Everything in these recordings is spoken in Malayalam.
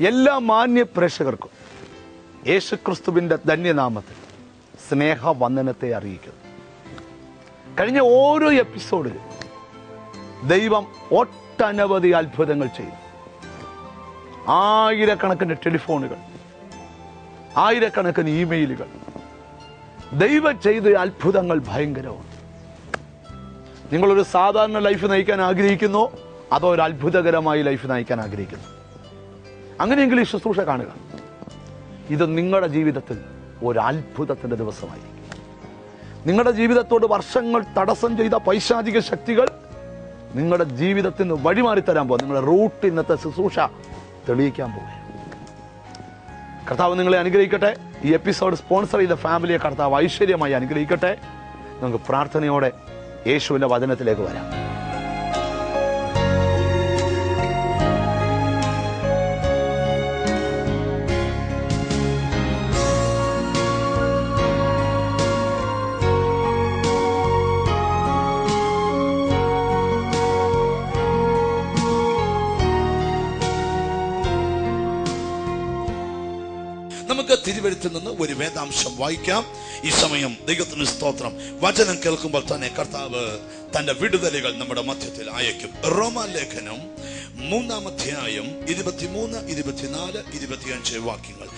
എല്ലാ മാന്യ പ്രേക്ഷകർക്കും യേശുക്രിസ്തുവിന്റെ ധന്യനാമത്തിൽ സ്നേഹവന്ദനത്തെ അറിയിക്കുന്നു. കഴിഞ്ഞ ഓരോ എപ്പിസോഡിലും ദൈവം ഒട്ടനവധി അത്ഭുതങ്ങൾ ചെയ്തു ആയിരക്കണക്കിന് ടെലിഫോണുകൾ ആയിരക്കണക്കിന് ഇമെയിലുകൾ. ദൈവം ചെയ്ത അത്ഭുതങ്ങൾ ഭയങ്കരമാണ്. നിങ്ങളൊരു സാധാരണ ലൈഫ് നയിക്കാൻ ആഗ്രഹിക്കുന്നു? അതോ ഒരു അത്ഭുതകരമായി ലൈഫ് നയിക്കാൻ ആഗ്രഹിക്കുന്നു? അങ്ങനെയെങ്കിൽ ഈ ശുശ്രൂഷ കാണുക. ഇത് നിങ്ങളുടെ ജീവിതത്തിൽ ഒരു അത്ഭുതത്തിന്റെ ദിവസമായിരിക്കും. നിങ്ങളുടെ ജീവിതത്തോട് വർഷങ്ങൾ തടസ്സം ചെയ്ത പൈശാചിക ശക്തികൾ നിങ്ങളുടെ ജീവിതത്തിൽ നിന്ന് വഴിമാറി തരാൻ പോകും. നിങ്ങളുടെ റൂട്ട് ഇന്നത്തെ ശുശ്രൂഷ തെളിയിക്കാൻ പോകുക കർത്താവ് നിങ്ങളെ അനുഗ്രഹിക്കട്ടെ. ഈ എപ്പിസോഡ് സ്പോൺസർ ചെയ്ത ഫാമിലിയെ കർത്താവ് ഐശ്വര്യമായി അനുഗ്രഹിക്കട്ടെ. നമുക്ക് പ്രാർത്ഥനയോടെ യേശുവിന്റെ വചനത്തിലേക്ക് വരാം. തിരുവഴുത്തിൽ നിന്ന് ഒരു വേദാംശം വായിക്കാം. ഈ സമയം ദൈവത്തിന് സ്തോത്രം. വചനം കേൾക്കുമ്പോൾ തന്നെ കർത്താവ് തന്റെ വിടുതലുകൾ നമ്മുടെ മധ്യത്തിൽ അയക്കും റോമാലേഖനം മൂന്നാം അധ്യായം ഇരുപത്തിമൂന്ന് ഇരുപത്തിനാല് ഇരുപത്തിയഞ്ച് വാക്യങ്ങൾ.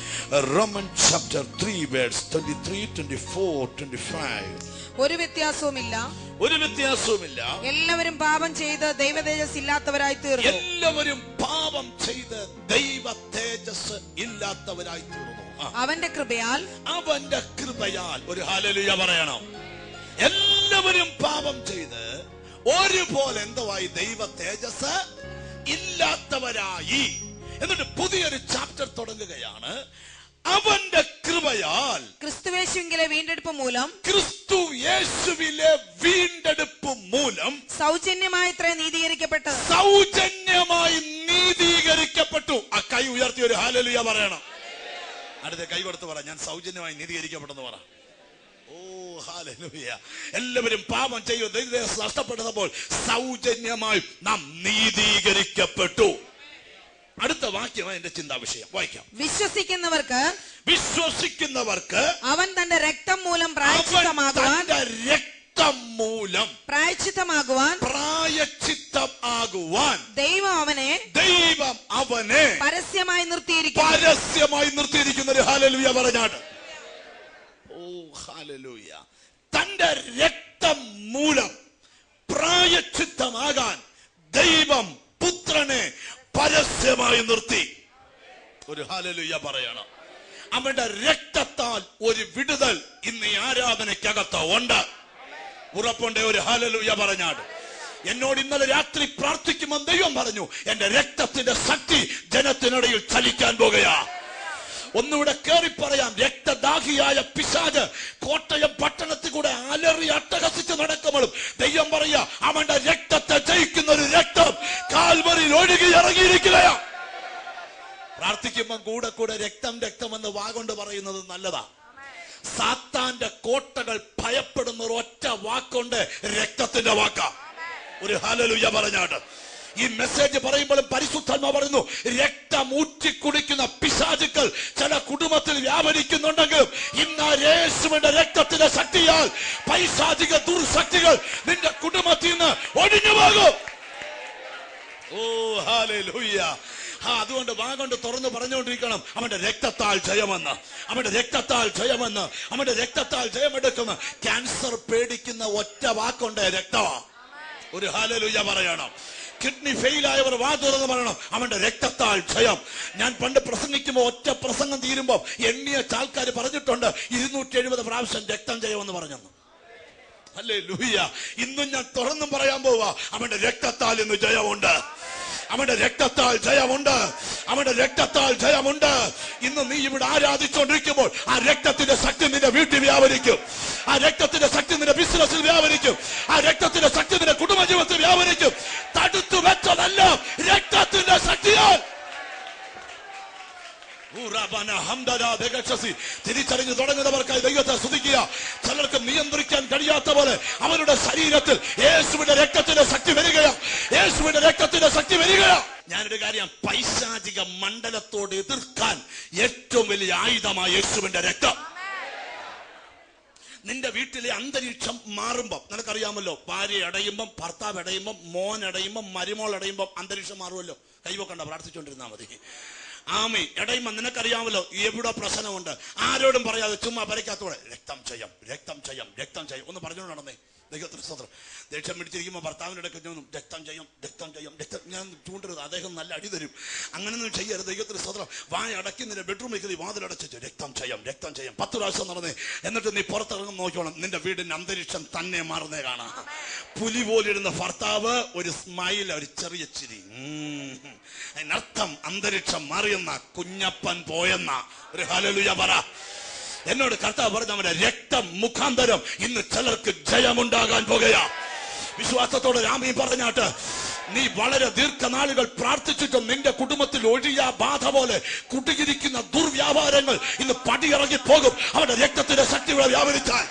Roman chapter three words twenty three twenty four twenty five. ഒരു വ്യത്യാസവുമില്ല. ഒരു വ്യത്യാസവുമില്ല. എല്ലാവരും പാപം ചെയ്ത് ദൈവ തേജസ് ഇല്ലാത്തവരായി തീർന്നു. എല്ലാവരും പാപം ചെയ്ത് ദൈവ തേജസ് ഇല്ലാത്തവരായി തീർന്നു. അവന്റെ കൃപയാൽ അവന്റെ കൃപയാൽ. ഒരു ഹാലലുയ പറയണം. എല്ലാവരും പാപം ചെയ്ത് ഒരുപോലെ എന്തുവായി ദൈവ തേജസ് ഇല്ലാത്തവരായി. എന്നിട്ട് പുതിയൊരു ചാപ്റ്റർ തുടങ്ങുകയാണ്. അവന്റെ കൃപയാൽ ക്രിസ്തുവേശുവിലെ വീണ്ടെടുപ്പ് മൂലം ക്രിസ്തു യേശുവിലെ വീണ്ടെടുപ്പ് മൂലം സൗജന്യമായി ഇത്ര നീതീകരിക്കപ്പെട്ടത്. സൗജന്യമായി നീതീകരിക്കപ്പെട്ടു. ആ കൈ ഉയർത്തി ഒരു ഹാലലുയ പറയണം. അടുത്ത കൈ കൊടുത്ത് പറ ഞാൻ സൗജന്യമായി നീതീകരിക്കപ്പെട്ടെന്ന് പറ. ഓ ഹാലലുയ എല്ലാവരും പാപം ചെയ്യും. ദൈവം നഷ്ടപ്പെട്ടപ്പോൾ സൗജന്യമായി നാം നീതീകരിക്കപ്പെട്ടു. അടുത്ത വാക്യമാണ് എന്റെ ചിന്താ വിഷയം വായിക്കാം. വിശ്വസിക്കുന്നവർക്ക് വിശ്വസിക്കുന്നവർക്ക് അവൻ തന്റെ രക്തം മൂലം പ്രായച്ചിത്തമാകുവാൻ രക്തം മൂലം പ്രായച്ചിത്തമാകുവാൻ പ്രായച്ചിത്തം ആകുവാൻ ദൈവം അവനെ ദൈവം അവനെ പരസ്യമായി നിർത്തിയിരിക്കുന്നു. പരസ്യമായി നിർത്തിയിരിക്കുന്ന ഒരു ഹാലലുയ പറഞ്ഞാട്ട് ഹാലലുയ തന്റെ രക്തം മൂലം പ്രായച്ചിത്തമാകാൻ ദൈവം പുത്രനെ പരസ്യമായി നിർത്തി. ഒരു ഹാലലൂയ പറയണം. അവന്റെ രക്തത്താൽ ഒരു വിടുതൽ ഇന്ന് ഈ ആരാധനയ്ക്കകത്ത് ഉണ്ട്. ഉറപ്പുണ്ട് ഒരു ഹാലലൂയ പറഞ്ഞാട്. എന്നോട് ഇന്നലെ രാത്രി പ്രാർത്ഥിക്കുമ്പോൾ ദൈവം പറഞ്ഞു എന്റെ രക്തത്തിന്റെ ശക്തി ജനത്തിനിടയിൽ ചലിക്കാൻ പോകുകയാ ഒന്നുകൂടെ കയറി പറയാം. രക്തദാഹിയായ പിശാജ് കോട്ടയം പട്ടണത്തിൽ കൂടെ അലറി അട്ടഹസിച്ച് നടക്കുമ്പോഴും ദൈവം പറയാ അവന്റെ രക്തത്തെ ജയിക്കുന്ന ഒരു രക്തം കാൽവറിൽ ഒഴുകി ഇറങ്ങിയിരിക്കുകയാ. പ്രാർത്ഥിക്കുമ്പോൾ കൂടെ കൂടെ രക്തം രക്തം എന്ന് വാഗൊണ്ട് പറയുന്നത് നല്ലതാ. സാത്താന്റെ കോട്ടകൾ ഭയപ്പെടുന്ന ഒറ്റ വാക്കൊണ്ട് രക്തത്തിന്റെ വാക്ക. ഒരു ഹലലുയ പറഞ്ഞാട്ട്. ഈ മെസ്സേജ് പറയുമ്പോഴും പരിശുദ്ധന്മ പറയുന്നു രക്തം ഊറ്റി കുടിക്കുന്ന പിശാചുക്കൾ ചില കുടുംബത്തിൽ വ്യാപരിക്കുന്നുണ്ടെങ്കിലും ഇന്ന് യേശുവിന്റെ രക്തത്തിന്റെ ശക്തിയാൽ പൈശാചിക ദുർശക്തികൾ നിന്റെ കുടുംബത്തിൽ നിന്ന് ഒഴിഞ്ഞു പോകും. ഓ ആ അതുകൊണ്ട് വാഗണ്ട് തുറന്ന് പറഞ്ഞുകൊണ്ടിരിക്കണം. അവന്റെ രക്തത്താൽ ജയമെന്ന്. അവന്റെ രക്തത്താൽ ജയമെന്ന്. അവന്റെ രക്തത്താൽ ജയമെടുക്കുന്ന ക്യാൻസർ പേടിക്കുന്ന ഒറ്റ വാക്കുണ്ട് രക്തമാ ഒരു ഹാലലുയ്യ പറയണം. കിഡ്നി ഫെയിലായവർ വാ തുറന്ന് പറയണം. അവന്റെ രക്തത്താൽ ജയം ഞാൻ പണ്ട് പ്രസംഗിക്കുമ്പോൾ ഒറ്റ പ്രസംഗം തീരുമ്പോൾ എണ്ണിയ ആൾക്കാർ പറഞ്ഞിട്ടുണ്ട് ഇരുന്നൂറ്റി എഴുപത് പ്രാവശ്യം രക്തം ജയമെന്ന് പറഞ്ഞു അല്ലേ ലൂഹിയ ഇന്നും ഞാൻ തുറന്നും പറയാൻ പോവാ. അവന്റെ രക്തത്താൽ ഇന്ന് ജയമുണ്ട്. അവന്റെ രക്തത്താൽ ജയമുണ്ട്. അവന്റെ രക്തത്താൽ ജയമുണ്ട്. ഇന്ന് നീ ഇവിടെ ആരാധിച്ചുകൊണ്ടിരിക്കുമ്പോൾ ആ രക്തത്തിന്റെ ശക്തി നിന്റെ വീട്ടിൽ വ്യാപരിക്കും. ആ രക്തത്തിന്റെ ശക്തി നിന്റെ ബിസിനസ്സിൽ വ്യാപരിക്കും. ആ രക്തത്തിന്റെ ശക്തി നിന്റെ കുടുംബജീവിതത്തിൽ വ്യാപരിക്കും. തടുത്തു വെച്ചതല്ല രക്തത്തിന്റെ ശക്തിയാൽ. തിരിച്ചറിഞ്ഞു തുടങ്ങുന്നവർക്കായി ദൈവത്തെ സ്തുതിക്കുക. ചിലർക്ക് നിയന്ത്രിക്കാൻ കഴിയാത്ത പോലെ അവരുടെ ശരീരത്തിൽ യേശുവിന്റെ രക്തത്തിന്റെ ശക്തി വരികയാ യേശുവിന്റെ രക്തത്തിന്റെ ശക്തി വരികയാ ഞാനൊരു കാര്യം പൈശാചിക മണ്ഡലത്തോട് എതിർക്കാൻ ഏറ്റവും വലിയ ആയുധമായ യേശുവിന്റെ രക്തം. നിന്റെ വീട്ടിലെ അന്തരീക്ഷം മാറുമ്പം നിനക്കറിയാമല്ലോ ഭാര്യ അടയുമ്പം ഭർത്താവ് അടയുമ്പം മോൻ അടയുമ്പം മരുമോൾ അടയുമ്പം അന്തരീക്ഷം മാറുമല്ലോ. കൈവക്കണ്ട പ്രാർത്ഥിച്ചുകൊണ്ടിരുന്നാൽ മതി. ആമി ഇടയുമ്പം നിനക്കറിയാമല്ലോ എവിടെ പ്രശ്നമുണ്ട്? ആരോടും പറയാതെ ചുമ്മാ പരക്കാത്തോടെ രക്തം ചെയ്യാം രക്തം ചെയ്യാം രക്തം ചെയ്യാം. ഒന്ന് പറഞ്ഞുകൊണ്ട് നടന്നേ. ദൈവത്തിന് സ്വതന്ത്രം ദേഷ്യം പിടിച്ചിരിക്കുമ്പോൾ ഭർത്താവിന്റെ ഇടയ്ക്ക് ഞാൻ രക്തം ചെയ്യും രക്തം ചെയ്യും രക്തം. ഞാൻ ചൂണ്ടരുത് അദ്ദേഹം നല്ല അടി തരും. അങ്ങനെയൊന്നും ചെയ്യരുത് ദൈവത്തിന് സ്വതന്ത്രം വായ അടക്കി ബെഡ്റൂമിൽ കയറി വാതിലടച്ചു രക്തം ചെയ്യാം രക്തം ചെയ്യാം. പത്ത് പ്രാവശ്യം നടന്നേ. എന്നിട്ട് നീ പുറത്തിറങ്ങും നോക്കിക്കോണം. നിന്റെ വീടിന്റെ അന്തരീക്ഷം തന്നെ മാറുന്നേ കാണാം. പുലി പോലിരുന്ന ഭർത്താവ് ഒരു സ്മൈൽ ഒരു ചെറിയ ചിരി. അതിനർത്ഥം അന്തരീക്ഷം മാറിയെന്ന. കുഞ്ഞപ്പൻ പോയെന്ന. ഒരു ഹലലുയ പറ. എന്നോട് കർത്താവ് പറഞ്ഞ അവന്റെ രക്തം മുഖാന്തരം ഇന്ന് ചിലർക്ക് ജയമുണ്ടാകാൻ പോകയാ വിശ്വാസത്തോടെ രാമി പറഞ്ഞാട്ട് നീ വളരെ ദീർഘനാളുകൾ പ്രാർത്ഥിച്ചിട്ടും നിന്റെ കുടുംബത്തിൽ ഒഴിയ ബാധ പോലെ കുടുങ്ങിയിരിക്കുന്ന ദുർവ്യാപാരങ്ങൾ ഇന്ന് പടിയിറങ്ങി പോകും അവന്റെ രക്തത്തിന്റെ ശക്തി വ്യാപരിച്ചാൽ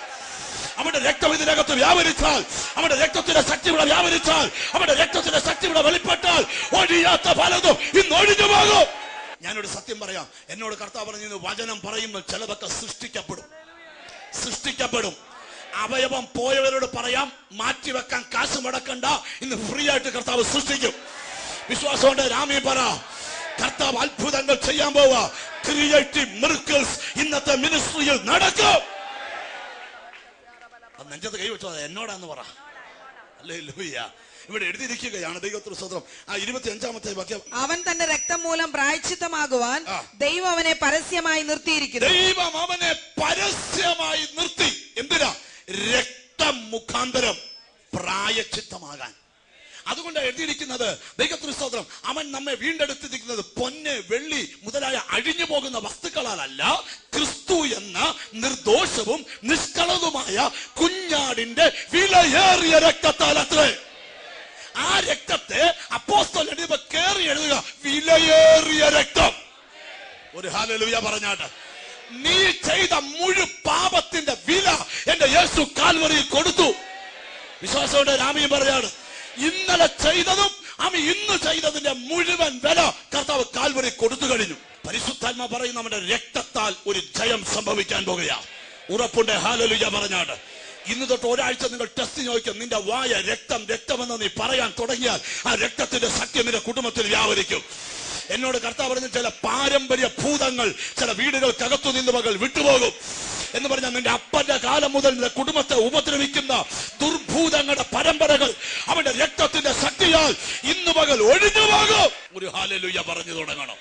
അവന്റെ രക്തം ഇതിനകത്ത് വ്യാപരിച്ചാൽ അവന്റെ രക്തത്തിന്റെ ശക്തി ഇവിടെ വ്യാപരിച്ചാൽ അവന്റെ രക്തത്തിന്റെ ശക്തി ഇവിടെ വെളിപ്പെട്ടാൽ ഒഴിയാത്ത പലതും ഇന്ന് ഒഴിഞ്ഞു പോകും. ഞാനൊരു സത്യം പറയാം. എന്നോട് കർത്താവ് പറഞ്ഞു വചനം പറയുമ്പോൾ ചിലതൊക്കെ സൃഷ്ടിക്കപ്പെടും. സൃഷ്ടിക്കപ്പെടും. അവയവം പോയവരോട് പറയാം മാറ്റി വെക്കാൻ കാശ് മുടക്കണ്ട. ഇന്ന് ഫ്രീ ആയിട്ട് കർത്താവ് സൃഷ്ടിക്കും. വിശ്വാസമുണ്ട് രാമി പറ. കർത്താവ് അത്ഭുതങ്ങൾ ചെയ്യാൻ പോവാ ക്രിയേറ്റീവ് മിറിക്കിൾസ് ഇന്നത്തെ മിനിസ്ട്രിയിൽ നടക്കും. നെഞ്ചത്ത് കൈ വെച്ചോ എന്നോടാന്ന് പറ. അല്ലേ ലൂയ്യ ഇവിടെ എഴുതിയിരിക്കുകയാണ് ദൈവത്തിന് സ്വതന്ത്രം ആ ഇരുപത്തി അഞ്ചാമത്തെ വാക്യം. അവൻ തന്റെ രക്തം മൂലം പ്രായച്ചിത്തമാകുവാൻ ദൈവം അവനെ പരസ്യമായി നിർത്തിയിരിക്കുന്നു. ദൈവം അവനെ പരസ്യമായി നിർത്തി. എന്തിനാ? രക്തം മുഖാന്തരം പ്രായച്ചിത്തമാകാൻ അതുകൊണ്ട് എഴുതിയിരിക്കുന്നത് ദൈവത്തിന് സ്തോത്രം. അവൻ നമ്മെ വീണ്ടെടുത്തിരിക്കുന്നത് പൊന്ന് വെള്ളി മുതലായ അഴിഞ്ഞു പോകുന്ന വസ്തുക്കളാലല്ല ക്രിസ്തു എന്ന നിർദോഷവും നിഷ്കളവുമായ കുഞ്ഞാടിന്റെ വിലയേറിയ രക്തത്താൽ അത്രേ. ആ രക്തത്തെ അപ്പോസ്തലൻ എഴുതുമ്പോ കേറി എഴുതുക. വിലയേറിയ രക്തം. ഒരു ഹാലലുയ പറഞ്ഞാട്ട്. നീ ചെയ്ത മുഴു പാപത്തിന്റെ വില എന്റെ യേശു കാൽവറിയിൽ കൊടുത്തു. വിശ്വാസോടെ രാമിയും പറയാണ് ഇന്നലെ ചെയ്തതും അവൻ ഇന്ന് ചെയ്തതിന്റെ മുഴുവൻ വില കർത്താവ് കാൽവറി കൊടുത്തു കഴിഞ്ഞു. പരിശുദ്ധാത്മ പറയും നമ്മുടെ രക്തത്താൽ ഒരു ജയം സംഭവിക്കാൻ പോകുകയാ ഉറപ്പുണ്ട് ഹാലലുയ പറഞ്ഞാട്ട്. ഇന്ന് തൊട്ട് ഒരാഴ്ച നിങ്ങൾ ടെസ്റ്റ് ചോദിക്കും നിന്റെ വായ രക്തം രക്തമെന്ന് നീ പറയാൻ തുടങ്ങിയാൽ ആ രക്തത്തിന്റെ സത്യം നിന്റെ കുടുംബത്തിൽ വ്യാപരിക്കും. എന്നോട് കർത്താവ് പറഞ്ഞ ചില പാരമ്പര്യ ഭൂതങ്ങൾ ചില വീടുകൾക്കകത്തു നിന്ന് മകൾ വിട്ടുപോകും. എന്ന് പറഞ്ഞാൽ നിന്റെ അപ്പന്റെ കാലം മുതൽ നിന്റെ കുടുംബത്തെ ഉപദ്രവിക്കുന്ന ദുർഭൂതങ്ങളുടെ പരമ്പരകൾ അവന്റെ രക്തത്തിന്റെ ശക്തിയാൽ ഇന്ന് മകൾ ഒഴിഞ്ഞു പോകും ഒരു ഹാലലുയ്യ പറഞ്ഞു തുടങ്ങണം.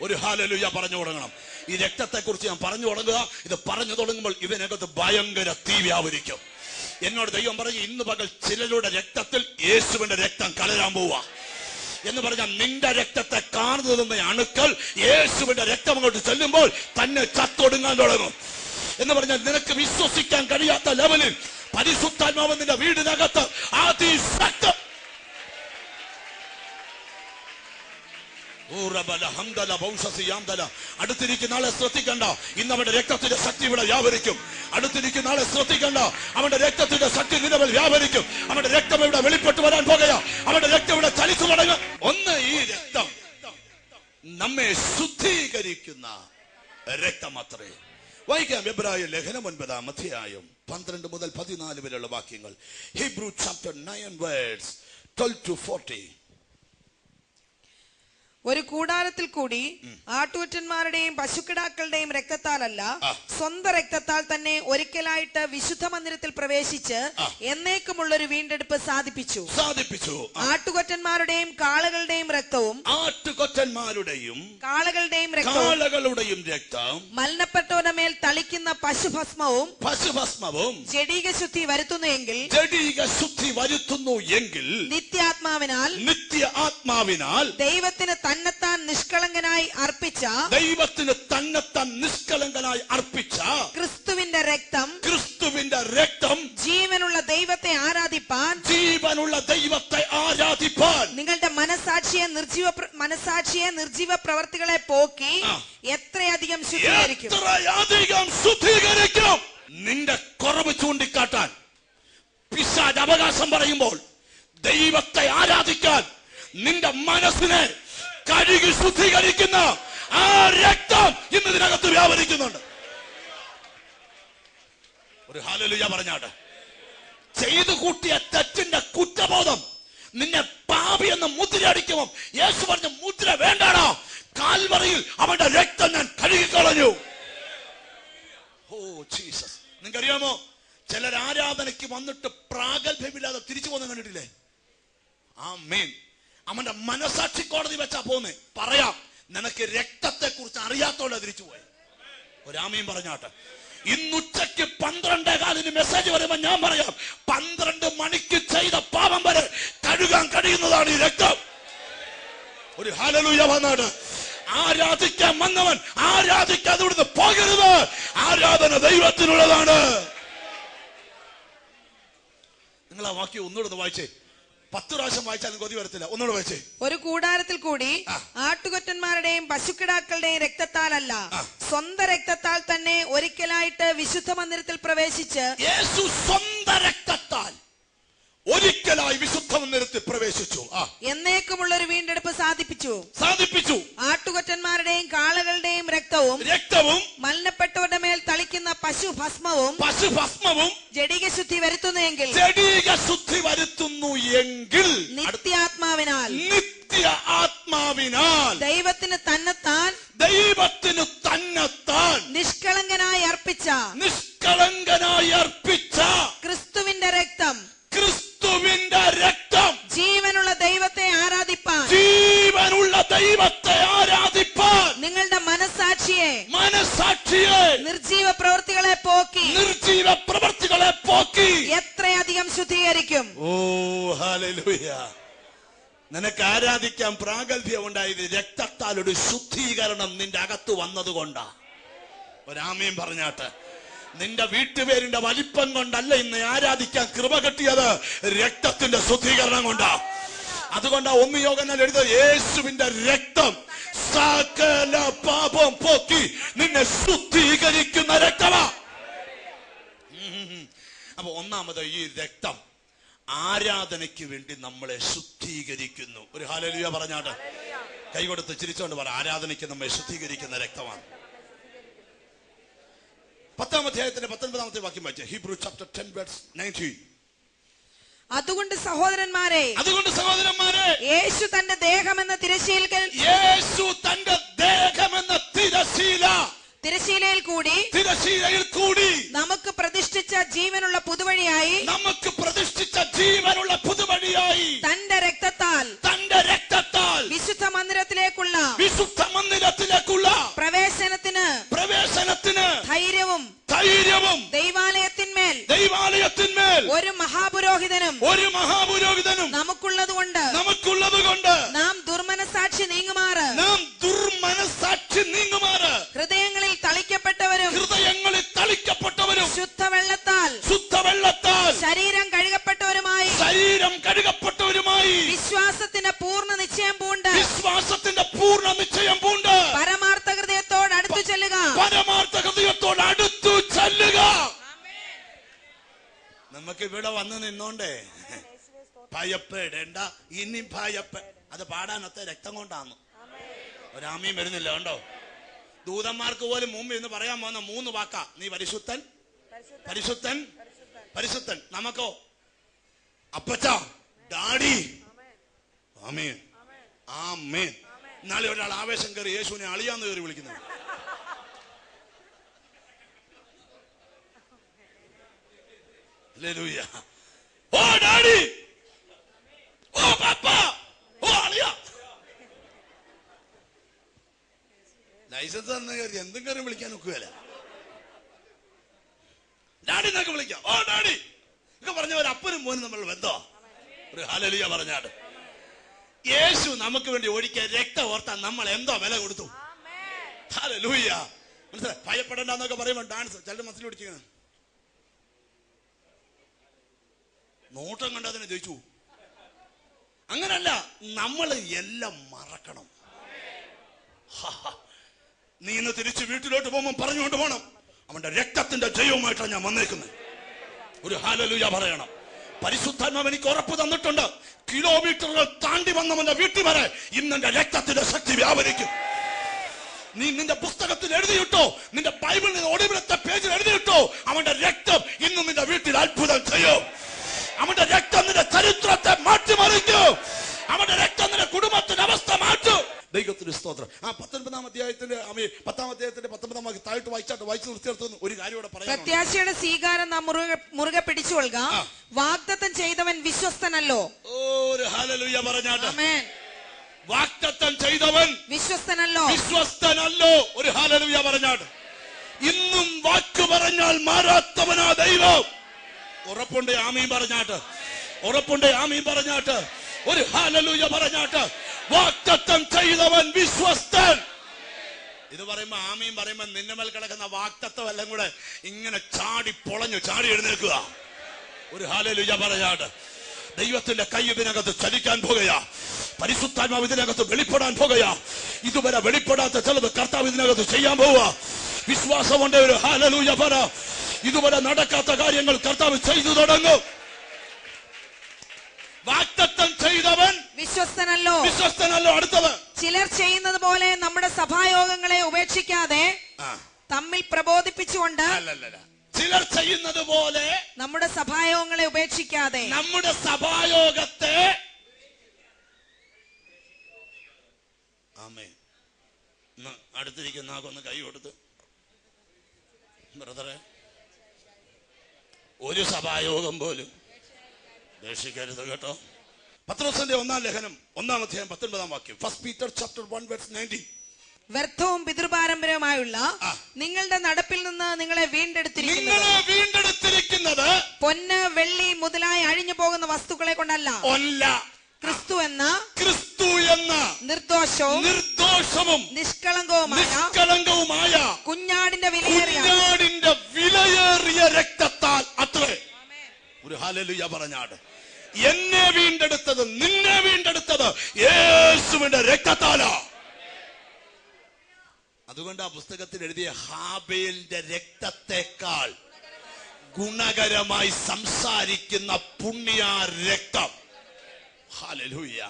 ഒരു ഹാലലുയ്യ പറഞ്ഞു തുടങ്ങണം. ഈ രക്തത്തെ കുറിച്ച് ഞാൻ പറഞ്ഞു തുടങ്ങുക. ഇത് പറഞ്ഞു തുടങ്ങുമ്പോൾ ഇവനകത്ത് ഭയങ്കര തീ വ്യാപരിക്കും എന്നോട് ദൈവം പറഞ്ഞു ഇന്ന് പകൽ ചിലരുടെ രക്തത്തിൽ യേശുവിന്റെ രക്തം കലരാൻ പോവുക എന്ന് പറഞ്ഞാൽ നിന്റെ രക്തത്തെ കാണുന്നു നിന്ന അണുക്കൾ. യേശുവിന്റെ രക്തം അങ്ങോട്ട് ചെല്ലുമ്പോൾ തന്നെ ചത്തൊടുങ്ങാൻ തുടങ്ങും. എന്ന് പറഞ്ഞാൽ നിനക്ക് വിശ്വസിക്കാൻ കഴിയാത്ത ലെവലിൽ പരിശുദ്ധാത്മാവ് നിന്റെ വീടിനകത്ത് അതിശക്തം അടുത്തിരിക്കുന്ന ആളെ ശ്രദ്ധിക്കണ്ട. ഇന്ന് അവന്റെ രക്തത്തിന്റെ ശക്തി ഇവിടെ വ്യാപരിക്കും. അടുത്തിരിക്കുന്ന ആളെ ശ്രദ്ധിക്കണ്ട. അവന്റെ രക്തത്തിന്റെ ശക്തി നിലവിൽ വ്യാപരിക്കും. അവന്റെ രക്തം ഇവിടെ വെളിപ്പെട്ടു വരാൻ പോകുക അവന്റെ രക്തം ഇവിടെ ചലിച്ചു തുടങ്ങും ഒന്ന് ഈ രക്തം നമ്മെ ശുദ്ധീകരിക്കുന്ന രക്തം അത്രേ വായിക്കാം എബ്രായ ലേഖനം ഒൻപതാം അധ്യായം പന്ത്രണ്ട് മുതൽ പതിനാല് വരെയുള്ള വാക്യങ്ങൾ. Hebrew chapter nine words twelve to forty ഒരു കൂടാരത്തിൽ കൂടി ആട്ടുവറ്റന്മാരുടെയും പശുക്കിടാക്കളുടെയും രക്തത്താലല്ല. സ്വന്തം രക്തത്താൽ തന്നെ ഒരിക്കലായിട്ട് വിശുദ്ധ മന്ദിരത്തിൽ പ്രവേശിച്ച് എന്നേക്കുമുള്ള ഒരു വീണ്ടെടുപ്പ് സാധിപ്പിച്ചു. സാധിപ്പിച്ചു. ആട്ടുകൊറ്റന്മാരുടെയും കാളകളുടെയും രക്തവും ആട്ടുകൊറ്റന്മാരുടെയും കാളകളുടെയും രക്തവും കാളകളുടെയും രക്തം മലിനപ്പെട്ടവരുടെ മേൽ തളിക്കുന്ന പശുഭസ്മവും പശുഭസ്മവും ജഡീക ശുദ്ധി വരുത്തുന്നു എങ്കിൽ ജഡീക ശുദ്ധി വരുത്തുന്നു എങ്കിൽ നിത്യാത്മാവിനാൽ നിത്യ ആത്മാവിനാൽ ദൈവത്തിന് തന്നെത്താൻ നിഷ്കളങ്കനായി അർപ്പിച്ച ദൈവത്തിന് തന്നെത്താൻ നിഷ്കളങ്കനായി അർപ്പിച്ച ക്രിസ്തുവിന്റെ രക്തം ക്രിസ്തുവിന്റെ രക്തം ജീവനുള്ള ദൈവത്തെ ആരാധിപ്പാൻ ജീവനുള്ള ദൈവത്തെ ആരാധിപ്പാൻ. നിങ്ങളുടെ മനസാക്ഷിയെ നിർജീവ മനസാക്ഷിയെ നിർജീവ പ്രവർത്തികളെ പോക്കി എത്രയധികം ശുദ്ധീകരിക്കും? എത്രയധികം ശുദ്ധീകരിക്കും? നിന്റെ കുറവ് ചൂണ്ടിക്കാട്ടാൻ. പിശാജ് അവകാശം പറയുമ്പോൾ ദൈവത്തെ ആരാധിക്കാൻ നിന്റെ മനസ്സിനെ കഴുകി ശുദ്ധീകരിക്കുന്ന ആ രക്തം ഇന്ന് ഇതിനകത്ത് വ്യാപരിക്കുന്നുണ്ട്. ഒരു ഹാലലുയ പറഞ്ഞാട്ട്. ചെയ്തു കൂട്ടിയ തെറ്റിന്റെ കുറ്റബോധം നിന്നെ പാപി എന്ന് മുദ്ര യേശു പറഞ്ഞ മുദ്ര വേണ്ടാണോ കാൽവറയിൽ അവന്റെ രക്തം ഞാൻ കഴുകിക്കളഞ്ഞു. Oh Jesus. നിങ്ങൾക്കറിയാമോ? ചിലർ ആരാധനയ്ക്ക് വന്നിട്ട് പ്രാഗൽഭ്യമില്ലാതെ തിരിച്ചു പോകുന്ന കണ്ടിട്ടില്ലേ? ആ മേൻ. അവന്റെ മനസാക്ഷി കോടതി വെച്ചാ പോന്നെ. പറയാം നിനക്ക് രക്തത്തെ കുറിച്ച് അറിയാത്തോടെ തിരിച്ചു പോയി. ഒരാമയും പറഞ്ഞാട്ടെ ഇന്നുച്ചയ്ക്ക് പന്ത്രണ്ടേ കാലിന് മെസ്സേജ് വരുമ്പോ ഞാൻ പറയാം പന്ത്രണ്ട് മണിക്ക് ചെയ്ത പാപം വരെ കഴുകാൻ കഴിയുന്നതാണ് ഈ രക്തം. ഒരു ഹാലലൂയ വന്നാണ് ആരാധിക്കാൻ വന്നവൻ ആരാധിക്കാതെ ഇവിടുന്ന് പോകരുത് ആരാധന ദൈവത്തിനുള്ളതാണ്. നിങ്ങൾ ആ വാക്യം ഒന്നുകൂടെ വായിച്ചേ. പത്ത് പ്രാവശ്യം വായിച്ചാലും കൊതി വരത്തില്ല. ഒന്നുകൂടെ വായിച്ചേ. ഒരു കൂടാരത്തിൽ കൂടി. ആട്ടുകൊറ്റന്മാരുടെയും പശുക്കിടാക്കളുടെയും രക്തത്താലല്ല അല്ല സ്വന്തം രക്തത്താൽ തന്നെ ഒരിക്കലായിട്ട് വിശുദ്ധ മന്ദിരത്തിൽ പ്രവേശിച്ച് യേശു സ്വന്തം രക്തത്താൽ ഒരിക്കലായി വിശുദ്ധ മന്ദിരത്തിൽ പ്രവേശിച്ചു. എന്നേക്കുമുള്ള ഒരു വീണ്ടെടുപ്പ് സാധിപ്പിച്ചു. സാധിപ്പിച്ചു. ആട്ടുകൊറ്റന്മാരുടെയും കാളകളുടെയും രക്തവും രക്തവും മലിനപ്പെട്ടവരുടെ മേൽ തളിക്കുന്ന പശു ഭസ്മവും പശു ഭസ്മവും ജഡിക ശുദ്ധി വരുത്തുന്നു എങ്കിൽ ജടിക ശുദ്ധി വരുത്തുന്നു എങ്കിൽ നിത്യാത്മാവിനാൽ നിത്യ ആത്മാവിനാൽ ദൈവത്തിന് തന്നെത്താൻ ദൈവത്തിന് ആരാധിക്കാൻ പ്രാഗൽഭ്യം ഉണ്ടായത് രക്തത്താൽ ഒരു ശുദ്ധീകരണം നിന്റെ അകത്ത് വന്നതുകൊണ്ടാ. ഒരാമയും പറഞ്ഞാട്ട് നിന്റെ വീട്ടുപേരിന്റെ വലിപ്പം കൊണ്ടല്ല ഇന്ന് ആരാധിക്കാൻ കൃപ കിട്ടിയത് രക്തത്തിന്റെ ശുദ്ധീകരണം കൊണ്ടാ. അതുകൊണ്ടാ ഒന്ന് യോഗനാൽ എഴുതുക യേശുവിന്റെ രക്തം സകല പാപം പോക്കി നിന്നെ ശുദ്ധീകരിക്കുന്ന രക്തമാ. അപ്പൊ ഒന്നാമത് ഈ രക്തം ആരാധനയ്ക്ക് വേണ്ടി നമ്മളെ ശുദ്ധീകരിക്കുന്നു. ഒരു ഹാലലിയ പറഞ്ഞാട്ട്? കൈകൊടുത്ത് ചിരിച്ചുകൊണ്ട് പറ ആരാധനയ്ക്ക് നമ്മെ ശുദ്ധീകരിക്കുന്ന രക്തമാണ്. പത്താം അധ്യായത്തിന്റെ പത്തൊൻപതാമത്തെ വാക്യം വായിച്ചു. Hebrew chapter ten words nineteen അതുകൊണ്ട് സഹോദരന്മാരെ അതുകൊണ്ട് സഹോദരന്മാരെ യേശു തന്റെ ദേഹമെന്ന തിരശീല യേശു തന്റെ ദേഹമെന്ന തിരശീല തിരശീലയിൽ കൂടി തിരശീലയിൽ കൂടി. നമുക്ക് പ്രതിഷ്ഠിച്ച ജീവനുള്ള പുതുവഴിയായി നമുക്ക് പ്രതിഷ്ഠിച്ച ജീവനുള്ള പുതുവഴിയായി തന്റെ രക്തത്താൽ തന്റെ രക്തത്താൽ വിശുദ്ധ മന്ദിരത്തിലേക്കുള്ള വിശുദ്ധ മന്ദിരത്തിലേക്കുള്ള പ്രവേശനത്തിന് പ്രവേശനത്തിന് ധൈര്യവും ധൈര്യവും ദൈവാലയത്തിന്മേൽ ദൈവാലയത്തിന്മേൽ ഒരു മഹാപുരോഹിതനും ഒരു മഹാപുരോഹിതനും നമുക്കുള്ളത് കൊണ്ട് നമുക്കുള്ളത് കൊണ്ട് നാം ദുർമനസാക്ഷി നീങ്ങുമാറ് നാം ദുർമനസാക്ഷി നീങ്ങുമാറ് ഹൃദയങ്ങളിൽ ഭയപ്പെടേണ്ട. ഇനി ഭയപ്പെ അത് പാടാനൊത്ത രക്തം കൊണ്ടാന്ന്. ഒരാമയും വരുന്നില്ല കണ്ടോ? ദൂതന്മാർക്ക് പോലും മുമ്പ് എന്ന് പറയാൻ പോകുന്ന മൂന്ന് വാക്കാ. നീ പരിശുദ്ധൻ പരിശുദ്ധൻ പരിശുദ്ധൻ. നമുക്കോ? അപ്പച്ച ഡാഡി. ആമേൻ. ആമേൻ. നാളെ ഒരാൾ ആവേശം കയറി യേശുവിനെ അളിയാന്ന് കയറി വിളിക്കുന്നത്. ഓ ഡാഡി. ഓ പാപ്പ ഓ അളിയ ലൈസൻസ് തന്ന കയറി എന്തും കയറി വിളിക്കാൻ ഒക്കുകയല്ല. ഡാഡി എന്നൊക്കെ വിളിക്കാം. Oh daddy! ഒക്കെ പറഞ്ഞ ഒരു അപ്പനും മോനും നമ്മൾ ബന്ധോ? ഒരു ഹലലിയ പറഞ്ഞാട് യേശു നമുക്ക് വേണ്ടി ഒഴിക്കാൻ രക്തം ഓർത്താൻ നമ്മൾ എന്തോ വില കൊടുത്തു. ഹല്ലേലൂയ. മനസ്സിലായി ഭയപ്പെടണ്ടെന്നൊക്കെ പറയുമ്പോൾ ഡാൻസ് ചിലർ മനസ്സിൽ പിടിച്ചിങ്ങനെ. നോട്ടം കണ്ട് അതിനെ ജയിച്ചു. അങ്ങനല്ല നമ്മൾ എല്ലാം മറക്കണം. നീ ഇന്ന് തിരിച്ച് വീട്ടിലോട്ട് പോകുമ്പോൾ പറഞ്ഞുകൊണ്ട് പോകണം അവന്റെ രക്തത്തിന്റെ ജയവുമായിട്ടാണ് ഞാൻ വന്നേക്കുന്നത്. ഒരു ഹാലലുയ പറയണം. പരിശുദ്ധാത്മാവ് എനിക്ക് ഉറപ്പ് തന്നിട്ടുണ്ട്. കിലോമീറ്ററുകൾ താണ്ടി വന്നവന്റെ വീട്ടിൽ വരെ ഇന്നെന്റെ രക്തത്തിന്റെ ശക്തി വ്യാപരിക്കും. നീ നിന്റെ പുസ്തകത്തിൽ എഴുതിയിട്ടോ നിന്റെ ബൈബിളിൽ ഒടുവിലത്തെ പേജിൽ എഴുതിയിട്ടോ അവന്റെ രക്തം ഇന്ന് നിന്റെ വീട്ടിൽ അത്ഭുതം ചെയ്യും. മാറ്റും ദൈവത്തിന്റെ സ്തോത്രം. ആ പത്തൊൻപതാം അധ്യായത്തിന്റെ പത്താം അധ്യായത്തിന്റെ പത്തൊമ്പതാം താഴ്ത്ത് വായിച്ചാട്ട് വായിച്ചു നിർത്തിയെടുത്തു ഒരു കാര്യം ഇവിടെ പറയാം പ്രത്യാശയുടെ സ്വീകാരം നാം മുറുകെ മുറുകെ പിടിച്ചുകൊള്ളുക. വാഗ്ദത്തം ചെയ്തവൻ വിശ്വസ്തനല്ലോ. ഒരു ഹാലലുയ പറഞ്ഞാട്ട്. വാക്തത്വം ചെയ്തവൻ വിശ്വസ്തനല്ലോ. വിശ്വസ്തനല്ലോ. ഒരു ഹാലലുയ പറഞ്ഞാട്ട്. ഇന്നും വാക്ക് പറഞ്ഞാൽ മാറാത്തവനാ ദൈവം. ഉറപ്പുണ്ട് ആമീൻ പറഞ്ഞാട്ട്. ഉറപ്പുണ്ട് ആമീൻ പറഞ്ഞാട്ട്. ഒരു ഹാലലുയ പറഞ്ഞാട്ട്. വാക്തത്വം ചെയ്തവൻ വിശ്വസ്തൻ. ഇത് പറയുമ്പോ ആമയും പറയുമ്പോ നിന്നെ മേൽ കിടക്കുന്ന വാക്തത്വം എല്ലാം കൂടെ ഇങ്ങനെ ചാടി പൊളഞ്ഞു ചാടി എഴുന്നേൽക്കുക. ഒരു ഹാലലുയ പറയാട്ട് ദൈവത്തിന്റെ കൈ ഇതിനകത്ത് ചലിക്കാൻ പോകുകയാ. പരിശുദ്ധാത്മാവ് ഇതിനകത്ത് വെളിപ്പെടാൻ പോകുകയാ. ഇതുവരെ വെളിപ്പെടാത്ത ചിലത് കർത്താവ് ഇതിനകത്ത് ചെയ്യാൻ പോവുക. വിശ്വാസമുണ്ട് ഒരു ഹാലലൂയ പറ. ഇതുവരെ നടക്കാത്ത കാര്യങ്ങൾ കർത്താവ് ചെയ്തു തുടങ്ങും. വാക്തത്വം ചെയ്തവൻ വിശ്വസ്തനല്ലോ. വിശ്വസ്തനല്ലോ അടുത്തത്. ചിലർ ചെയ്യുന്നത് പോലെ നമ്മുടെ സഭായോഗങ്ങളെ ഉപേക്ഷിക്കാതെ തമ്മിൽ പ്രബോധിപ്പിച്ചുകൊണ്ട് ചിലർ ചെയ്യുന്നത് പോലെ നമ്മുടെ സഭായോഗങ്ങളെ ഉപേക്ഷിക്കാതെ നമ്മുടെ സഭായോഗത്തെ ആമേ അടുത്തിരിക്കുന്ന ആകൊന്ന് കൈ കൊടുത്ത്. ബ്രദറെ ഒരു സഭായോഗം പോലും ദേഷിക്കരുത് കേട്ടോ. പത്രോസിന്റെ ഒന്നാം ലേഖനം ഒന്നാം അധ്യായം പത്തൊൻപതാം വാക്യം. First Peter chapter one verse nineteen വ്യർത്ഥവും പിതൃപാരമ്പര്യവുമായുള്ള നിങ്ങളുടെ നടപ്പിൽ നിന്ന് നിങ്ങളെ വീണ്ടെടുത്തിരിക്കുന്നത് പൊന്ന് വെള്ളി മുതലായി അഴിഞ്ഞു പോകുന്ന വസ്തുക്കളെ കൊണ്ടല്ല. ക്രിസ്തു എന്ന ക്രിസ്തു എന്ന നിർദോഷവും നിർദോഷവും നിഷ്കളങ്കവുമായ നിഷ്കളങ്കവുമായ കുഞ്ഞാടിന്റെ വിലയേറിയ കുഞ്ഞാടിന്റെ വിലയേറിയ രക്തത്താൽ അത്രേ. ഒരു ഹാലലുയ പറഞ്ഞാട്. വീണ്ടെടുത്തത് നിന്നെ വീണ്ടെടുത്തത് യേശുവിന്റെ രക്തത്താല. അതുകൊണ്ട് ആ പുസ്തകത്തിൽ എഴുതിയ ഹാബേലിന്റെ രക്തത്തെക്കാൾ ഗുണകരമായി സംസാരിക്കുന്ന പുണ്യ രക്തം. ഹാലലൂയ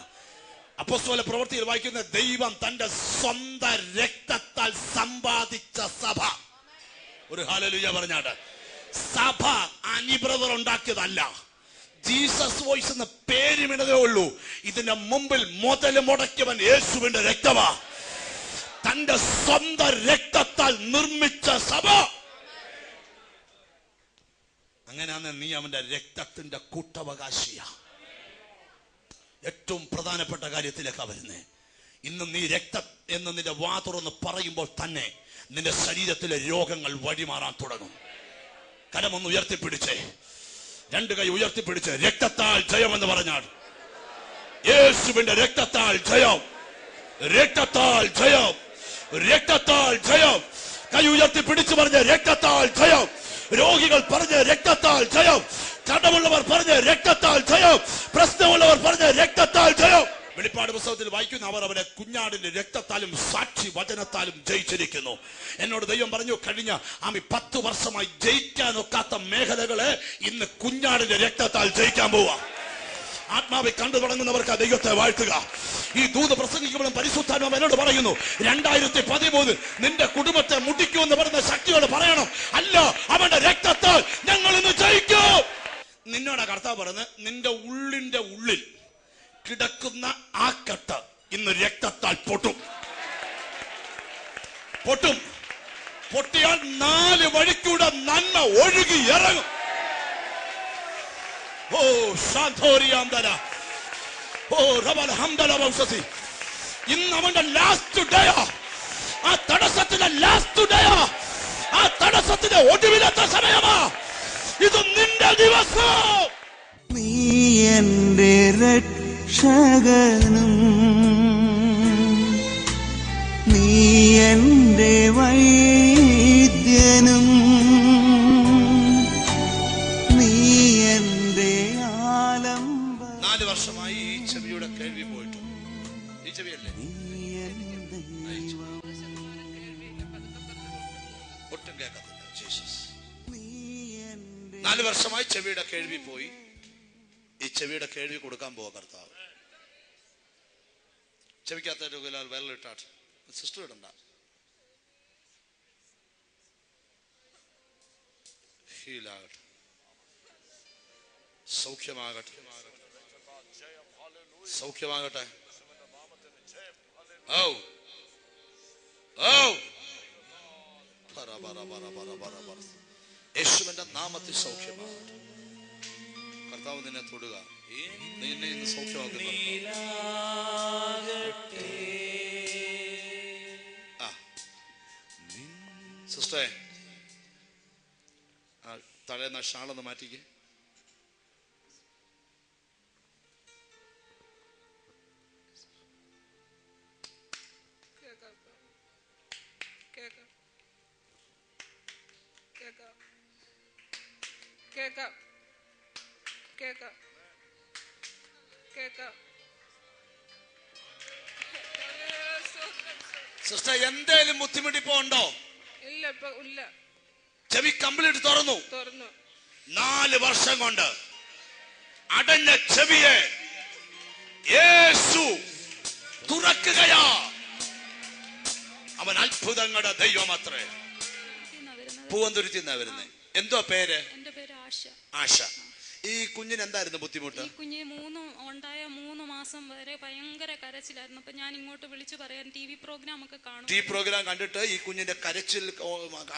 അപ്പോസ്തല പ്രവൃത്തിയിൽ വായിക്കുന്ന ദൈവം തന്റെ സ്വന്തം രക്തത്താൽ സമ്പാദിച്ച സഭ. ഒരു ഹാലലൂയ പറഞ്ഞാട്. സഭ അനിബ്രതർ ഉണ്ടാക്കിയതല്ല. ജീസസ് വോയിസ് എന്ന പേരുമിടതേ ഉള്ളൂ. ഇതിന്റെ മുമ്പിൽ മുതൽ മുടക്കിയവൻ യേശുവിന്റെ രക്തമാ. തന്റെ സ്വന്തം രക്തത്താൽ നിർമ്മിച്ച സഭ. അങ്ങനെയാണ് നീ അവന്റെ രക്തത്തിന്റെ കൂട്ടവകാശിയ. ഏറ്റവും പ്രധാനപ്പെട്ട കാര്യത്തിലേക്കാ വരുന്നേ. ഇന്ന് നീ രക്തം എന്ന് നിന്റെ വാ തുറന്ന് പറയുമ്പോൾ തന്നെ നിന്റെ ശരീരത്തിലെ രോഗങ്ങൾ വഴിമാറാൻ തുടങ്ങും. കരമൊന്ന് ഉയർത്തിപ്പിടിച്ചേ. രണ്ട് കൈ ഉയർത്തിപ്പിടിച്ച് രക്തത്താൽ ജയം എന്ന് പറഞ്ഞാൽ യേശുവിന്റെ രക്തത്താൽ ജയം. രക്തത്താൽ ജയം. രക്തത്താൽ ജയം. കൈ ഉയർത്തി പിടിച്ചു പറഞ്ഞ രക്തത്താൽ ജയം. രോഗികൾ പറഞ്ഞ രക്തത്താൽ ജയം. കടമുള്ളവർ പറഞ്ഞ രക്തത്താൽ ജയം. പ്രശ്നമുള്ളവർ പറഞ്ഞ രക്തത്താൽ ജയം. വെളിപ്പാട് പുസ്തകത്തിൽ വായിക്കുന്ന അവർ അവരെ കുഞ്ഞാടിന്റെ രക്തത്താലും സാക്ഷി വചനത്താലും ജയിച്ചിരിക്കുന്നു. എന്നോട് ദൈവം പറഞ്ഞു കഴിഞ്ഞ ആമി പത്ത് വർഷമായി ജയിക്കാൻ ഒക്കാത്ത മേഖലകളെ ഇന്ന് കുഞ്ഞാടിന്റെ രക്തത്താൽ ജയിക്കാൻ പോവാ. ആത്മാവെ കണ്ടു തുടങ്ങുന്നവർക്ക് ദൈവത്തെ വാഴ്ത്തുക. ഈ ദൂത് പ്രസംഗിക്കുമ്പോഴും പരിശുദ്ധാത്മാവ് എന്നോട് പറയുന്നു രണ്ടായിരത്തി പതിമൂന്ന് നിന്റെ കുടുംബത്തെ മുടിക്കുമെന്ന് പറയുന്ന ശക്തിയോട് പറയണം. അല്ല അവന്റെ രക്തത്താൽ ഞങ്ങൾ ഇന്ന് ജയിക്കും. നിന്നോടാ കർത്താവ് പറഞ്ഞ് നിന്റെ ഉള്ളിന്റെ ഉള്ളിൽ കിടക്കുന്ന ആ കട്ട ഇന്ന് രക്തത്താൽ പൊട്ടും. പൊട്ടും. പൊട്ടിയാൽ നാല് വഴിക്കൂടെ നന്മ ഒഴുകി ഇറങ്ങും. ഓ ശാന്തോരിയാന്തര ഓ റബൽ ഹംദല വംശസി. ഇന്ന് അവന്റെ ലാസ്റ്റ് ഡേ ആ. തടസ്സത്തിന്റെ ലാസ്റ്റ് ഡേ ആ തടസ്സത്തിന്റെ ഒടുവിലത്തെ സമയമാ. ഇത് നിന്റെ ദിവസം. നീ എന്റെ രക്ഷകനും നീ എന്റെ വൈദ്യനും നീ എന്റെ ആലംബ നാല് വർഷമായി ഈ ചെവിയുടെ കേൾവി പോയിട്ടു. ഈ ചെവിയല്ലേ? ഒട്ടും കേൾക്കത്തില്ല ജീസസ്. നാല് വർഷമായി ചെവിയുടെ കേൾവി പോയി. ഈ ചെവിയുടെ കേൾവി കൊടുക്കാൻ പോവാ കർത്താവ്. ചെവിക്കകത്ത രോഗിലാൽ വിരലിട്ടാട്ട് സിസ്റ്റർ ഇടണ്ട ഹീലാകട്ടെ സൗഖ്യമാകട്ടെ. സൗഖ്യമാകട്ടെ. ഔ. ഔ. പറ പറ പറ പറ പറ പറ. യേശുവിന്റെ നാമത്തിൽ സൗഖ്യമാകട്ടെ. കർത്താവ് നിന്നെ തൊടുക. നിന്നെ ഇന്ന് സൗഖ്യമാക്കുന്ന തലേന്ന് തലേന്ന ഷാളൊന്ന് മാറ്റിക്കേ. വർഷം കൊണ്ട് അടഞ്ഞ ചെവിയെ യേശു തുറക്കുകയാ. അവൻ അത്ഭുതങ്ങളുടെ ദൈവമത്രേ പൂവന്തുരുത്തി എന്നാ വരുന്നേ. എന്തോ പേര്? എന്റെ പേര് ആശ. ആശ. ഈ കുഞ്ഞിന് എന്തായിരുന്നു ബുദ്ധിമുട്ട്? ഈ കുഞ്ഞിന് മൂന്ന് ഉണ്ടായ മൂന്ന് മാസം വരെ ഭയങ്കര കരച്ചിലായിരുന്നു. അപ്പൊ ഞാൻ ഇങ്ങോട്ട് വിളിച്ചു പറയാൻ ടി വി പ്രോഗ്രാം ഒക്കെ കാണും. ടി പ്രോഗ്രാം കണ്ടിട്ട് ഈ കുഞ്ഞിന്റെ കരച്ചിൽ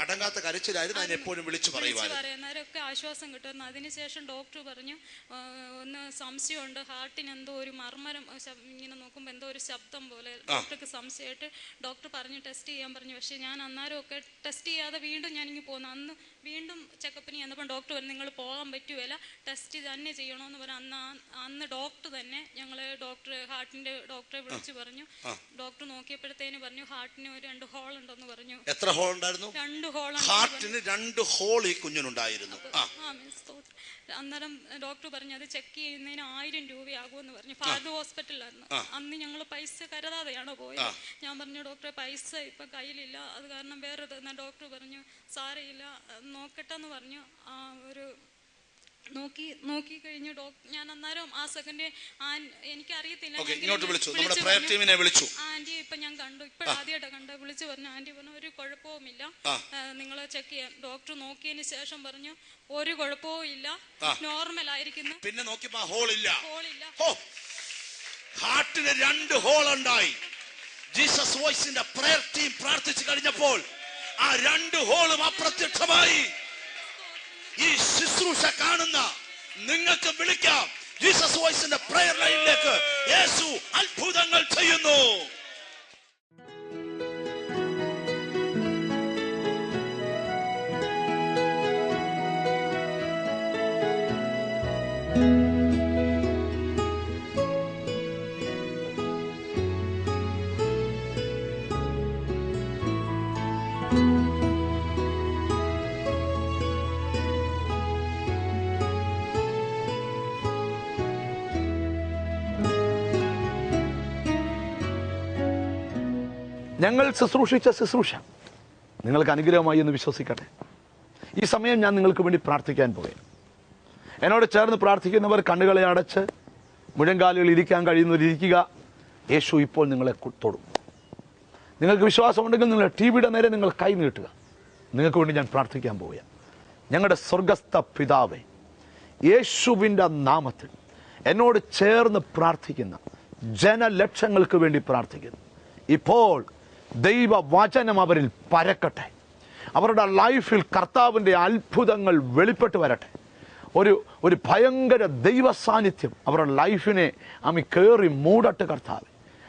അടങ്ങാത്ത കരച്ചിലായിരുന്നു ഞാൻ എപ്പോഴും വിളിച്ചു പറയുവാരൊക്കെ ആശ്വാസം കിട്ടുന്നു അതിനുശേഷം ഡോക്ടർ പറഞ്ഞു ഒന്ന് സംശയമുണ്ട്. ഹാർട്ടിന് എന്തോ ഒരു മർമ്മരം ഇങ്ങനെ നോക്കുമ്പോൾ എന്തോ ഒരു ശബ്ദം പോലെ ഡോക്ടർക്ക് സംശയമായിട്ട് ഡോക്ടർ പറഞ്ഞു ടെസ്റ്റ് ചെയ്യാൻ പറഞ്ഞു. പക്ഷെ ഞാൻ അന്നേരം ഒക്കെ ടെസ്റ്റ് ചെയ്യാതെ വീണ്ടും ഞാൻ ഇങ്ങനെ പോന്നു. അന്ന് വീണ്ടും ചെക്കപ്പിന് ചെന്നപ്പോൾ ഡോക്ടർ പറഞ്ഞു നിങ്ങൾ പോകാൻ പറ്റുകയില്ല ടെസ്റ്റ് തന്നെ ചെയ്യണമെന്ന് പറഞ്ഞു അന്ന് അന്ന് ഡോക്ടർ തന്നെ ഞങ്ങൾ ഡോക്ടർ ഹാർട്ടിന്റെ ഡോക്ടറെ വിളിച്ചു പറഞ്ഞു. ഡോക്ടർ നോക്കിയപ്പോഴത്തേന് പറഞ്ഞു ഹാർട്ടിന് ഒരു രണ്ട് ഹോൾ ഉണ്ടെന്ന് പറഞ്ഞു. എത്ര ഹോൾ ഉണ്ടായിരുന്നു? രണ്ട് ഹോൾ ഹാർട്ടിന് രണ്ട് ഹോൾ ഈ കുഞ്ഞിനുണ്ടായിരുന്നു. അന്നേരം ഡോക്ടർ പറഞ്ഞു അത് ചെക്ക് ചെയ്യുന്നതിന് ആയിരം രൂപയാകുമെന്ന് പറഞ്ഞു. ഫാദർ ഹോസ്പിറ്റലിലായിരുന്നു. അന്ന് ഞങ്ങൾ പൈസ കരുതാതെയാണ് പോയത്. ഞാൻ പറഞ്ഞു ഡോക്ടറെ പൈസ ഇപ്പൊ കയ്യിലില്ല. അത് കാരണം വേറെ ഡോക്ടർ പറഞ്ഞു സാരയില്ല നോക്കട്ടെ എന്ന് പറഞ്ഞു. ആ ഒരു നോക്കി നോക്കി കഴിഞ്ഞു ഡോക്ടർ ഞാൻ അന്നേരം ആ സെക്കൻഡ് എനിക്ക് അറിയത്തില്ല ഓക്കെ ഇങ്ങോട്ട് വിളിച്ചു. നമ്മുടെ പ്രയർ ടീമിനെ വിളിച്ചു. ആന്റി ഇപ്പൊ ഞാൻ കണ്ടു. ഇപ്പൊ ആദ്യമായിട്ട് കണ്ടു വിളിച്ചു പറഞ്ഞു. ആന്റി പറഞ്ഞു ഒരു കുഴപ്പവുമില്ല നിങ്ങൾ ചെക്ക് ചെയ്യാൻ ഡോക്ടർ നോക്കിയതിന് ശേഷം പറഞ്ഞു ഒരു കുഴപ്പവും ഇല്ല. നോർമൽ ആയിരിക്കുന്നു. പിന്നെ നോക്കിയപ്പോ ഹോളില്ല ഹോ. ഹാർട്ടിന് രണ്ട് ഹോൾ ഉണ്ടായി. ജീസസ് വോയിസിന്റെ പ്രയർ ടീം പ്രാർത്ഥിച്ചു കഴിഞ്ഞപ്പോൾ ആ രണ്ട് ഹോളും അപ്രത്യക്ഷമായി. ഈ ശുശ്രൂഷ കാണുന്ന നിങ്ങൾക്ക് വിളിക്കാം. ജീസസ് വോയിസിന്റെ പ്രയർ ലൈനിലേക്ക് യേശു അത്ഭുതങ്ങൾ ചെയ്യുന്നു. ഞങ്ങൾ ശുശ്രൂഷിച്ച ശുശ്രൂഷ. നിങ്ങൾക്ക് അനുഗ്രഹമായി എന്ന് വിശ്വസിക്കട്ടെ. ഈ സമയം ഞാൻ നിങ്ങൾക്ക് വേണ്ടി പ്രാർത്ഥിക്കാൻ പോവുകയാണ്. എന്നോട് ചേർന്ന് പ്രാർത്ഥിക്കുന്നവർ കണ്ണുകളെ അടച്ച് മുഴങ്കാലുകൾ ഇരിക്കാൻ കഴിയുന്നവർ ഇരിക്കുക. യേശു ഇപ്പോൾ നിങ്ങളെ തൊടും. നിങ്ങൾക്ക് വിശ്വാസമുണ്ടെങ്കിൽ നിങ്ങൾ ടി വിയുടെ നേരെ നിങ്ങൾ കൈ നീട്ടുക. നിങ്ങൾക്ക് വേണ്ടി ഞാൻ പ്രാർത്ഥിക്കാൻ പോവുകയാണ്. ഞങ്ങളുടെ സ്വർഗസ്ഥ പിതാവേ യേശുവിന്റെ നാമത്തിൽ എന്നോട് ചേർന്ന് പ്രാർത്ഥിക്കുന്ന ജനലക്ഷങ്ങൾക്ക് വേണ്ടി പ്രാർത്ഥിക്കുന്നു. ഇപ്പോൾ ദൈവവചനം അവരിൽ പരക്കട്ടെ. അവരുടെ ലൈഫിൽ കർത്താവിന്റെ അത്ഭുതങ്ങൾ വെളിപ്പെട്ട് വരട്ടെ. ഒരു ഒരു ഭയങ്കര ദൈവ സാന്നിധ്യം അവരുടെ ലൈഫിനെ അമി കയറി മൂടട്ട് കർത്താവ്.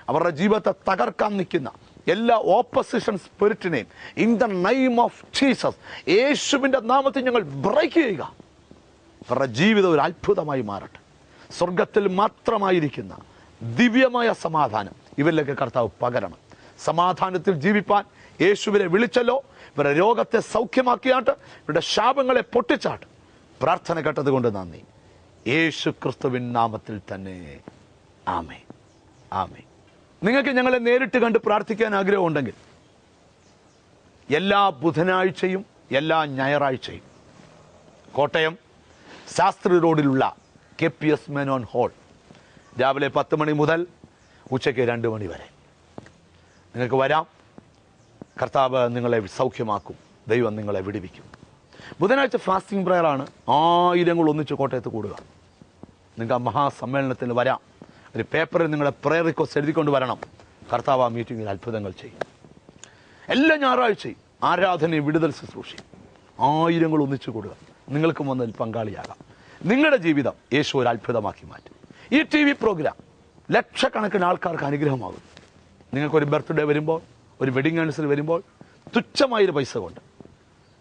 അവരുടെ ജീവിതത്തെ തകർക്കാൻ നിൽക്കുന്ന എല്ലാ opposition സ്പിരിറ്റിനെയും in the name of Jesus യേശുവിന്റെ നാമത്തിൽ ഞങ്ങൾ ബ്രേക്ക് ചെയ്യുക. അവരുടെ ജീവിതം ഒരു അത്ഭുതമായി മാറട്ടെ. സ്വർഗത്തിൽ മാത്രമായിരിക്കുന്ന ദിവ്യമായ സമാധാനം ഇവരിലേക്ക് കർത്താവ് പകരണം. സമാധാനത്തിൽ ജീവിപ്പാൻ യേശുവിനെ വിളിച്ചല്ലോ. ഇവരുടെ രോഗത്തെ സൗഖ്യമാക്കിയാട്ട് ഇവരുടെ ശാപങ്ങളെ പൊട്ടിച്ചാട്ട് പ്രാർത്ഥന കേട്ടത് കൊണ്ട് നന്ദി. യേശു ക്രിസ്തുവിൻ നാമത്തിൽ തന്നെ. ആമേ ആമേ നിങ്ങൾക്ക് ഞങ്ങളെ നേരിട്ട് കണ്ട് പ്രാർത്ഥിക്കാൻ ആഗ്രഹമുണ്ടെങ്കിൽ എല്ലാ ബുധനാഴ്ചയും എല്ലാ ഞായറാഴ്ചയും കോട്ടയം ശാസ്ത്രി റോഡിലുള്ള K P S Menon hall രാവിലെ പത്ത് മണി മുതൽ ഉച്ചയ്ക്ക് രണ്ട് മണി വരെ. നിങ്ങൾക്ക് വരാം. കർത്താവ് നിങ്ങളെ സൗഖ്യമാക്കും. ദൈവം നിങ്ങളെ വിടിവിക്കും. ബുധനാഴ്ച ഫാസ്റ്റിംഗ് പ്രയറാണ്. ആയിരങ്ങൾ ഒന്നിച്ച് കോട്ടയത്ത് കൂടുക. നിങ്ങൾക്ക് ആ മഹാസമ്മേളനത്തിൽ വരാം. ഒരു പേപ്പറിൽ നിങ്ങളുടെ പ്രയർ റിക്വസ്റ്റ് എഴുതിക്കൊണ്ട് വരണം. കർത്താവ് ആ മീറ്റിങ്ങിൽ അത്ഭുതങ്ങൾ ചെയ്യും. എല്ലാ ഞായറാഴ്ചയും ആരാധനയും വിടുതൽ ശുശ്രൂഷയും. ആയിരങ്ങൾ ഒന്നിച്ചു കൂടുക. നിങ്ങൾക്കും വന്നതിൽ പങ്കാളിയാകാം. നിങ്ങളുടെ ജീവിതം യേശു ഒരു അത്ഭുതമാക്കി മാറ്റും. ഈ ടി വി പ്രോഗ്രാം ലക്ഷക്കണക്കിന് ആൾക്കാർക്ക് അനുഗ്രഹമാകും. നിങ്ങൾക്കൊരു ബർത്ത്ഡേ വരുമ്പോൾ ഒരു വെഡിങ് ആനിവേഴ്സറി വരുമ്പോൾ തുച്ഛമായൊരു പൈസ കൊണ്ട്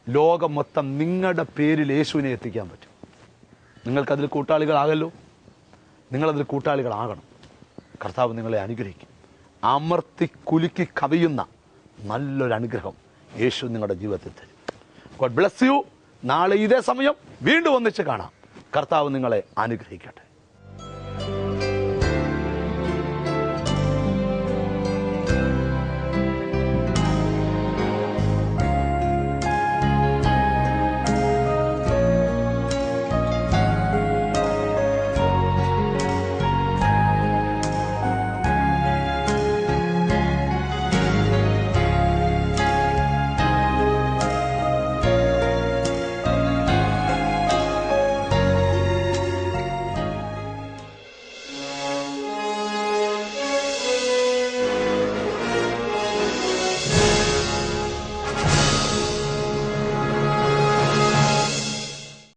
ലോകം മൊത്തം നിങ്ങളുടെ പേരിൽ യേശുവിനെ എത്തിക്കാൻ പറ്റും. നിങ്ങൾക്കതിൽ കൂട്ടാളികളാകല്ലോ. നിങ്ങളതിൽ കൂട്ടാളികളാകണം. കർത്താവ് നിങ്ങളെ അനുഗ്രഹിക്കും. അമർത്തി കുലുക്കി കവിയുന്ന നല്ലൊരു അനുഗ്രഹം യേശു നിങ്ങളുടെ ജീവിതത്തിൽ തരും. ഗോഡ് ബ്ലസ് യു നാളെ ഇതേ സമയം വീണ്ടും ഒന്നിച്ച് കാണാം. കർത്താവ് നിങ്ങളെ അനുഗ്രഹിക്കട്ടെ.